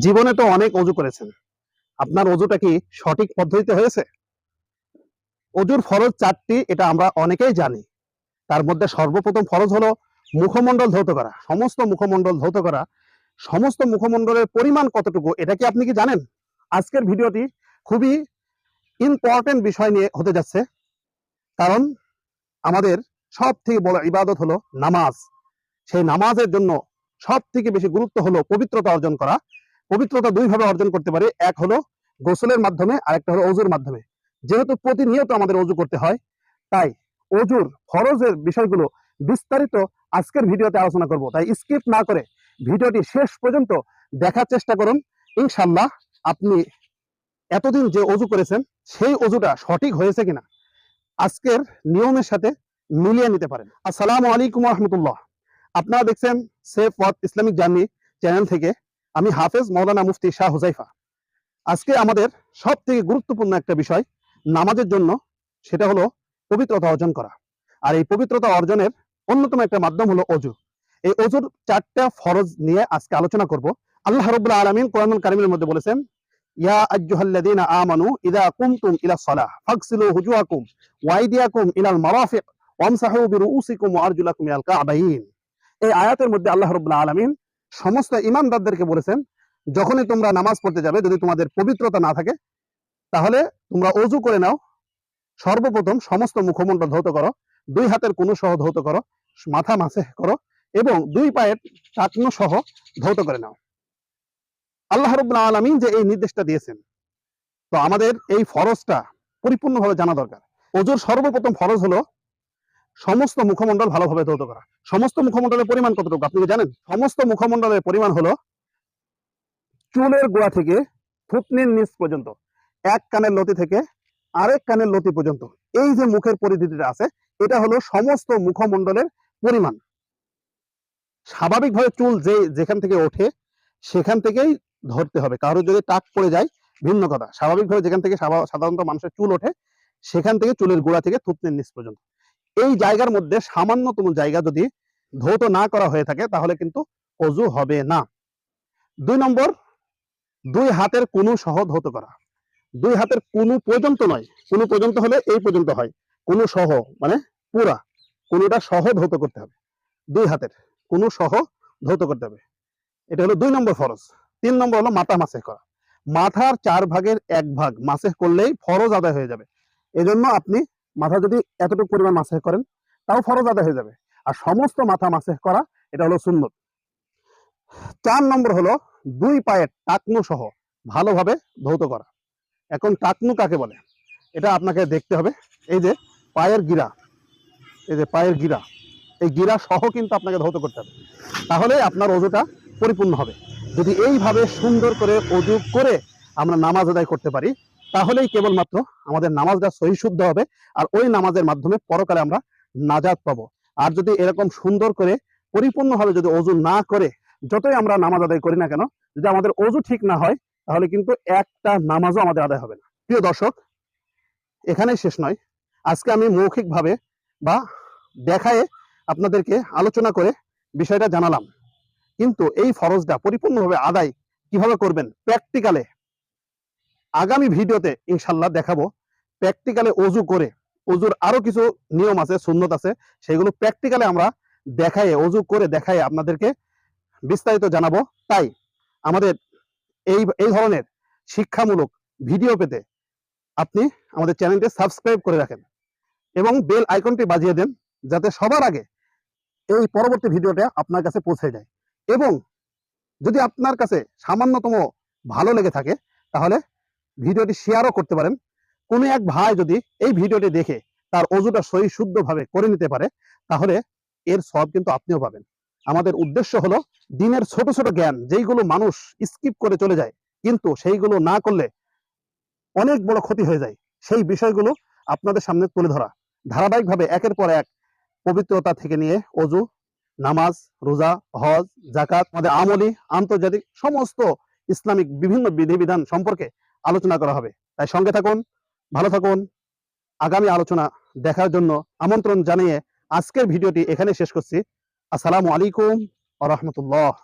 জীবনে তো অনেক অজু করেছেন। আপনার অজুটা কি সঠিক পদ্ধতিতে হয়েছে? অজুর ফরজ চারটি, এটা আমরা অনেকেই জানি। তার মধ্যে সর্বপ্রথম ফরজ হলো মুখমণ্ডল ধৌত করা। সমস্ত মুখমণ্ডল ধৌত করা, সমস্ত মুখমণ্ডলের পরিমাণ কতটুকু, এটা কি আপনি কি জানেন? আজকের ভিডিওটি খুবই ইম্পর্টেন্ট বিষয় নিয়ে হতে যাচ্ছে। কারণ আমাদের সব থেকে বড় ইবাদত হলো নামাজ। সেই নামাজের জন্য সব থেকে বেশি গুরুত্ব হলো পবিত্রতা অর্জন করা। পবিত্রতা দুই ভাবে অর্জন করতে পারি। এক হলো গোসলের মাধ্যমে, আরেকটা হলো অজুর মাধ্যমে। যেহেতু প্রতিনিয়ত আমাদের অজু করতে হয়, তাই অজুর ফরজের বিষয়গুলো বিস্তারিত আজকের ভিডিওতে আলোচনা করব। তাই স্কিপ না করে ভিডিওটি শেষ পর্যন্ত দেখার চেষ্টা করুন। ইনশাল্লাহ আপনি এতদিন যে অজু করেছেন, সেই অজুটা সঠিক হয়েছে কিনা আজকের নিয়মের সাথে মিলিয়ে নিতে পারেন। আসসালামু আলাইকুম রহমতুল্লাহ। আপনারা দেখছেন safe word Islamic journey channel থেকে আমি হাফেজ মৌলানা মুফতি শাহ হুজাইফা আজকে আমাদের সব থেকে গুরুত্বপূর্ণ একটা বিষয় নামাজের জন্য, সেটা হলো পবিত্রতা অর্জন করা। আর এই পবিত্রতা অর্জনের অন্যতম একটা মাধ্যম হলো অজু। এই অজুর চারটা ফরজ নিয়ে আজকে আলোচনা করব। আল্লাহ রবুল্লাহ আলমিন কোরআনুল কারিমের মধ্যে বলেছেন, ইয়া আজ্জুহাল্লাযীনা আমানু ইযা কুমতুম ইলা সালাহ ফাগসিলু হুজুহাকুম ওয়া আইদিয়াকুম ইলাল মারাফিক ওয়ামসাহু বিরুউসিকুম ওয়া আরজুলাকুম কাবাইন এই আয়াতের মধ্যে আল্লাহ রবুল্লাহ আলমিন সমস্ত ইমানদারদেরকে বলেছেন, যখনই তোমরা নামাজ পড়তে যাবে, যদি তোমাদের পবিত্রতা না থাকে, তাহলে তোমরা অজু করে নাও। সর্বপ্রথম সমস্ত মুখমণ্ডল ধৌত করো, দুই হাতের কোনো সহ ধৌত করো, মাথা মাসে করো, এবং দুই পায়ের টাকনো সহ ধৌত করে নাও। আল্লাহ রবুল্লাহ আলমিন যে এই নির্দেশটা দিয়েছেন, তো আমাদের এই ফরজটা পরিপূর্ণভাবে জানা দরকার। অজুর সর্বপ্রথম ফরজ হলো সমস্ত মুখমণ্ডল ভালোভাবে ধৌত করা। সমস্ত মুখমণ্ডলের পরিমাণ কতটুকু? আপনি কি জানেন? সমস্ত মুখমণ্ডলের পরিমাণ হলো চুলের গোড়া থেকে থুতনির নিচ পর্যন্ত, এক কানের লতি থেকে আরেক কানের লতি পর্যন্ত। এই যে মুখের পরিধিটা আছে, এটা হলো সমস্ত মুখমণ্ডলের পরিমাণ। স্বাভাবিকভাবে চুল যে যেখান থেকে ওঠে, সেখান থেকেই ধরতে হবে। কারও যদি টাক পড়ে যায়, ভিন্ন কথা। স্বাভাবিকভাবে যেখান থেকে সাধারণত মানুষের চুল ওঠে, সেখান থেকে চুলের গোড়া থেকে থুতনির নিচ পর্যন্ত। এই জায়গার মধ্যে সামান্যতম জায়গা যদি ধৌত না করা হয়ে থাকে, তাহলে কিন্তু অজু হবে না। দুই নম্বর, দুই হাতের কুনু সহ ধৌত করা। দুই হাতের কুনু পর্যন্ত নয়, কুনু পর্যন্ত হলে এই পর্যন্ত হয়। কুনু সহ মানে পুরা, কুনুটা সহ ধৌত করতে হবে। দুই হাতের কুনু সহ ধৌত করতে হবে। এটা হলো দুই নম্বর ফরজ। তিন নম্বর হলো মাথা মাসে করা। মাথার চার ভাগের এক ভাগ মাসে করলেই ফরজ আদায় হয়ে যাবে। এজন্য আপনি মাথা যদি এতটুকু পরিমাণ মাসে করেন, তাও ফরজ আদায় হয়ে যাবে। আর সমস্ত মাথা মাসে করা, এটা হলো সুন্নত। চার নম্বর হলো দুই পায়ের টাকনু সহ ভালোভাবে ধৌত করা। এখন টাকনু কাকে বলে? এটা আপনাকে দেখতে হবে। এই যে পায়ের গিরা, এই যে পায়ের গিরা, এই গিরা সহ কিন্তু আপনাকে ধৌত করতে হবে। তাহলে আপনার অজুটা পরিপূর্ণ হবে। যদি এইভাবে সুন্দর করে অজু করে আমরা নামাজ আদায় করতে পারি তাহলেই কেবলমাত্র আমাদের নামাজটা সহি শুদ্ধ হবে আর ওই নামাজের মাধ্যমে পরকালে আমরা নাজাত পাবো। আর যদি এরকম সুন্দর করে, পরিপূর্ণভাবে যদি অজু না করে, যতই আমরা নামাজ আদায় করি না কেন, যদি আমাদের অজু ঠিক না হয়, তাহলে কিন্তু একটা নামাজও আমাদের আদায় হবে না। প্রিয় দর্শক, এখানেই শেষ নয়। আজকে আমি মৌখিকভাবে বা দেখায় আপনাদেরকে আলোচনা করে বিষয়টা জানালাম। কিন্তু এই ফরজটা পরিপূর্ণভাবে আদায় কীভাবে করবেন? প্র্যাকটিক্যালে আগামী ভিডিওতে ইনশাল্লাহ দেখাবো। প্র্যাকটিক্যালে অজু করে, অজুর আরও কিছু নিয়ম আছে, সুন্নত আছে, সেগুলো প্র্যাকটিক্যালে আমরা দেখায়, অজু করে দেখায় আপনাদেরকে বিস্তারিত জানাব। তাই আমাদের এই এই ধরনের শিক্ষামূলক ভিডিও পেতে আপনি আমাদের চ্যানেলটি সাবস্ক্রাইব করে রাখেন এবং বেল আইকনটি বাজিয়ে দেন যাতে সবার আগে এই পরবর্তী ভিডিওটা আপনার কাছে পৌঁছে যায়। এবং যদি আপনার কাছে সামান্যতম ভালো লেগে থাকে, তাহলে ভিডিওটি শেয়ারও করতে পারেন। কোনো এক ভাই যদি এই ভিডিওটি দেখে তার অজুটা সহি শুদ্ধভাবে করে নিতে পারে, তাহলে এর সব কিন্তু আপনিও পাবেন। আমাদের উদ্দেশ্য হলো দিনের ছোট ছোট জ্ঞান, যেইগুলো মানুষ স্কিপ করে চলে যায়, কিন্তু সেইগুলো না করলে অনেক বড় ক্ষতি হয়ে যায়। সেই বিষয়গুলো আপনাদের সামনে তুলে ধরা। ধারাবাহিকভাবে একের পর এক পবিত্রতা থেকে নিয়ে অজু, নামাজ, রোজা, হজ জাকাত আমাদের আমলি, আন্তর্জাতিক সমস্ত ইসলামিক বিভিন্ন বিধিবিধান সম্পর্কে আলোচনা করা হবে। তাই সঙ্গে থাকুন, ভালো থাকুন। আগামী আলোচনা দেখার জন্য আমন্ত্রণ জানিয়ে আজকের ভিডিওটি এখানে শেষ করছি। আসসালামু আলাইকুম আ রহমতুল্লাহ।